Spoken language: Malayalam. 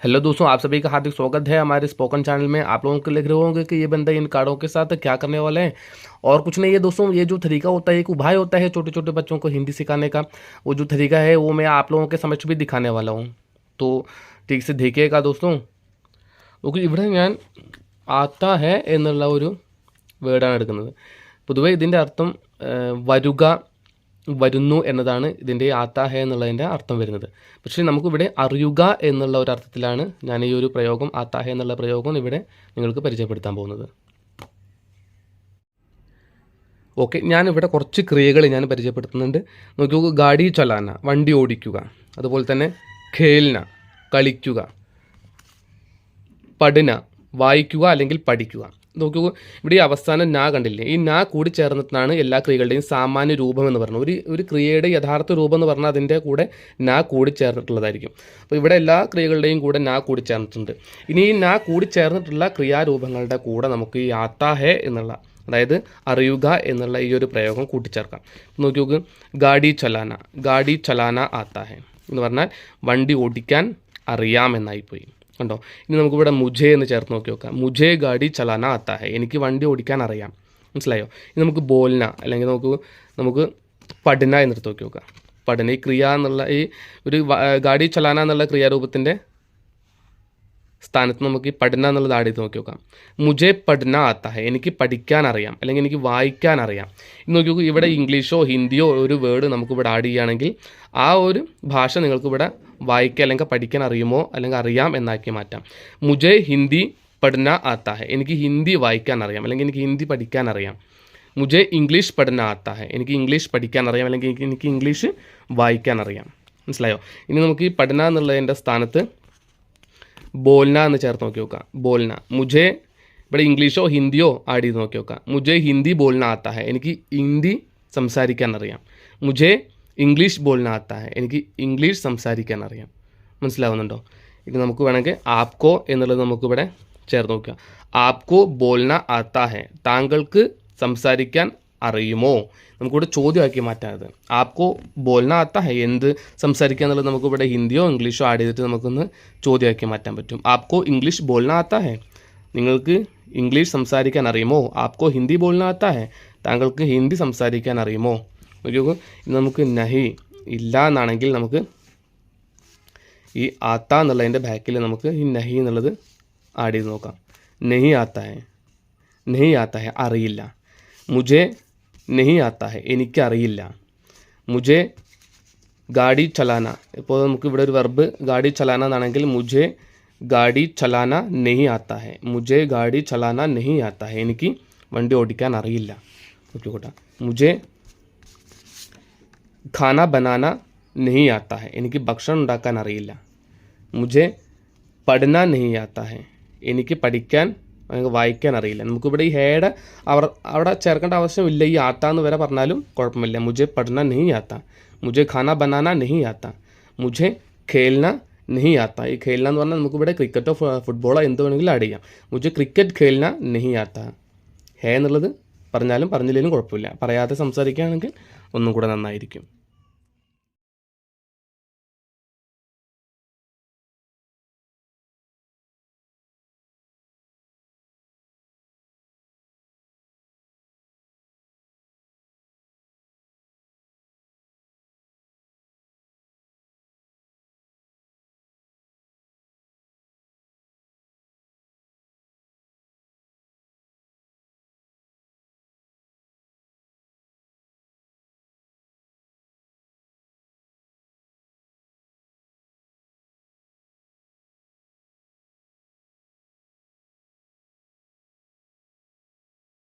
हेलो दोस्तों आप सभी का हार्दिक स्वागत है हमारे स्पोकन चैनल में आप लोगों को लिख रहे होंगे कि ये बंदा इन कार्डों के साथ क्या करने वाले हैं और कुछ नहीं है दोस्तों ये जो तरीका होता है एक उपाय होता है छोटे छोटे बच्चों को हिंदी सिखाने का वो जो तरीका है वो मैं आप लोगों के समझ भी दिखाने वाला हूँ तो ठीक से देखिएगा दोस्तों നോക്കൂ ഇവിടെ ഞാൻ ആത്ത ഹെ എന്നുള്ള ഒരു വേർഡാണ് എടുക്കുന്നത് പൊതുവേ ഇതിൻ്റെ അർത്ഥം ആ, വരുക വരുന്നു എന്നതാണ് ഇതിന്റെ ആത്താഹ എന്നുള്ളതിന്റെ അർത്ഥം വരുന്നത്. പക്ഷേ നമുക്കിവിടെ അറിയുക എന്നുള്ള ഒരു അർത്ഥത്തിലാണ് ഞാൻ ഈ ഒരു പ്രയോഗം ആത്താഹ എന്നുള്ള പ്രയോഗം ഇവിടെ നിങ്ങൾക്ക് പരിചയപ്പെടുത്താൻ പോകുന്നത്. ഓക്കെ ഞാനിവിടെ കുറച്ച് ക്രിയകൾ ഞാൻ പരിചയപ്പെടുത്തുന്നുണ്ട്. നോക്കൂ ഗാഡി ചൊലാന വണ്ടി ഓടിക്കുക അതുപോലെ തന്നെ ഖേൽന കളിക്കുക പഠന വായിക്കുക അല്ലെങ്കിൽ പഠിക്കുക. നോക്കൂ ഇവിടെ ഈ അവസാനം നാ കണ്ടില്ലേ? ഈ നാ കൂടി ചേർന്നിട്ടാണ് എല്ലാ ക്രിയകളുടെയും സാമാന്യ രൂപം എന്ന് പറയുന്നത് ഒരു ഒരു ക്രിയയുടെ യഥാർത്ഥ രൂപം എന്ന് പറഞ്ഞാൽ അതിന്റെ കൂടെ നാ കൂടി ചേർന്നിട്ടുള്ളതായിരിക്കും അപ്പോൾ ഇവിടെ എല്ലാ ക്രിയകളുടെയും കൂടെ നാ കൂടി ചേർന്നിട്ടുണ്ട് ഇനി ഈ നാ കൂടി ചേർന്നിട്ടുള്ള ക്രിയാരൂപങ്ങളുടെ കൂടെ നമുക്ക് ഈ ആത്താ ഹേ എന്നുള്ള അതായത് അറിയുക എന്നുള്ള ഈ ഒരു പ്രയോഗം കൂട്ടിച്ചേർക്കാം. നോക്കി നോക്ക് ഗാഡി ചലാന ഗാഡി ചലാന ആത്താ ഹേ എന്ന് പറഞ്ഞാൽ വണ്ടി ഓടിക്കാൻ അറിയാമെന്നായി പോയി കണ്ടോ? ഇനി നമുക്കിവിടെ മുജേ എന്ന് ചേർത്ത് നോക്കി നോക്കാം. മുജേ ഗാഡി ചലാന ആത്താ ഹേ എനിക്ക് വണ്ടി ഓടിക്കാൻ അറിയാം. മനസ്സിലായോ? ഇനി നമുക്ക് ബോൽന അല്ലെങ്കിൽ നമുക്ക് നമുക്ക് പഠന എന്നെടുത്ത് നോക്കി നോക്കാം. പഠന ഈ ക്രിയ എന്നുള്ള ഈ ഒരു ഗാഡി ചലാന എന്നുള്ള ക്രിയാരൂപത്തിന്റെ സ്ഥാനത്ത് നമുക്ക് ഈ പഠന എന്നുള്ളത് ആഡ് ചെയ്ത് നോക്കി നോക്കാം. മുജെ പഠന ആത്ത ഹെ എനിക്ക് പഠിക്കാൻ അറിയാം അല്ലെങ്കിൽ എനിക്ക് വായിക്കാൻ അറിയാം. നോക്കി നോക്കൂ ഇവിടെ ഇംഗ്ലീഷോ ഹിന്ദിയോ ഒരു വേർഡ് നമുക്ക് ഇവിടെ ആഡ് ചെയ്യുകയാണെങ്കിൽ ആ ഒരു ഭാഷ നിങ്ങൾക്ക് ഇവിടെ വായിക്കുക അല്ലെങ്കിൽ പഠിക്കാൻ അറിയുമോ അല്ലെങ്കിൽ അറിയാം എന്നാക്കി മാറ്റാം. മുജെ ഹിന്ദി പഠന ആത്ത ഹെ എനിക്ക് ഹിന്ദി വായിക്കാൻ അറിയാം അല്ലെങ്കിൽ എനിക്ക് ഹിന്ദി പഠിക്കാൻ അറിയാം. മുജെ ഇംഗ്ലീഷ് പഠന ആത്ത ഹെ എനിക്ക് ഇംഗ്ലീഷ് പഠിക്കാൻ അറിയാം അല്ലെങ്കിൽ എനിക്ക് ഇംഗ്ലീഷ് വായിക്കാൻ അറിയാം. മനസ്സിലായോ? ഇനി നമുക്ക് ഈ പഠന എന്നുള്ളതിന്റെ സ്ഥാനത്ത് ബോൽന എന്ന് ചേർത്ത് നോക്കി നോക്കാം. ബോൽന. മുജേ ഇവിടെ ഇംഗ്ലീഷോ ഹിന്ദിയോ ആഡ് ചെയ്ത് നോക്കി നോക്കാം. മുജേ ഹിന്ദി ബോൽന ആത്താ ഹെ. എനിക്ക് ഹിന്ദി സംസാരിക്കാൻ അറിയാം. മുജേ ഇംഗ്ലീഷ് ബോൽന ആത്താ ഹെ. എനിക്ക് ഇംഗ്ലീഷ് സംസാരിക്കാൻ അറിയാം. മനസ്സിലാവുന്നുണ്ടോ? ഇനി നമുക്ക് വേണമെങ്കിൽ ആപ്കോ എന്നുള്ളത് നമുക്കിവിടെ ചേർത്ത് നോക്കാം. ആപ്കോ ബോൽന ആത്താ ഹെ. താങ്കൾക്ക് സംസാരിക്കാൻ അറിയുമോ? നമുക്കിവിടെ ചോദ്യമാക്കി മാറ്റാത് ആപ്കോ ബോൽന ആത്ത ഹെ എന്ത് സംസാരിക്കുക എന്നുള്ളത് നമുക്കിവിടെ ഹിന്ദിയോ ഇംഗ്ലീഷോ ആഡ് ചെയ്തിട്ട് നമുക്കൊന്ന് ചോദ്യമാക്കി മാറ്റാൻ പറ്റും. ആപ്കോ ഇംഗ്ലീഷ് ബോൽന ആത്ത ഹെ. നിങ്ങൾക്ക് ഇംഗ്ലീഷ് സംസാരിക്കാൻ അറിയുമോ? ആപ്കോ ഹിന്ദി ബോൽന ആത്ത ഹെ. താങ്കൾക്ക് ഹിന്ദി സംസാരിക്കാൻ അറിയുമോ? നോക്കിയോക്കൂ നമുക്ക് നഹി ഇല്ല എന്നാണെങ്കിൽ നമുക്ക് ഈ ആത്ത എന്നുള്ളതിന്റെ ബാക്കിൽ നമുക്ക് ഈ നഹി എന്നുള്ളത് ആഡ് ചെയ്ത് നോക്കാം. നെഹി ആത്ത ഹെ. നെഹി ആത്ത ഹെ അറിയില്ല. മുझे नहीं आता है। एन मुझे गाड़ी चलाना इंपर वर्ब गाड़ी चलाना मुझे गाड़ी चलाना नहीं आता है। मुझे गाड़ी चलाना नहीं आता है। इनकी वी ओडिकन अट मुझे खाना बनाना नहीं आता है। एनि भाकन अल मुझे पढ़ना नहीं आता है। इनकी पढ़ी നമുക്ക് വായിക്കാൻ അറിയില്ല. നമുക്കിവിടെ ഈ ഹേഡ് അവർ അവിടെ ചേർക്കേണ്ട ആവശ്യമില്ല. ഈ ആത്ത എന്ന് വരെ പറഞ്ഞാലും കുഴപ്പമില്ല. മുജെ പഠന നെയ് ആത്ത. മുജെ ഖാന ബനാന നെയ് ആത്ത. മുജെ ഖേൽന നെയ് ആത്ത. ഈ ഖേൽന എന്ന് പറഞ്ഞാൽ നമുക്കിവിടെ ക്രിക്കറ്റോ ഫുട്ബോളോ എന്ത് വേണമെങ്കിലും ആഡ് ചെയ്യാം. മുജെ ക്രിക്കറ്റ് ഖേൽന നെയ് ആത്ത. ഹേ എന്നുള്ളത് പറഞ്ഞാലും പറഞ്ഞില്ലെങ്കിലും കുഴപ്പമില്ല. പറയാതെ സംസാരിക്കുകയാണെങ്കിൽ ഒന്നും കൂടെ നന്നായിരിക്കും.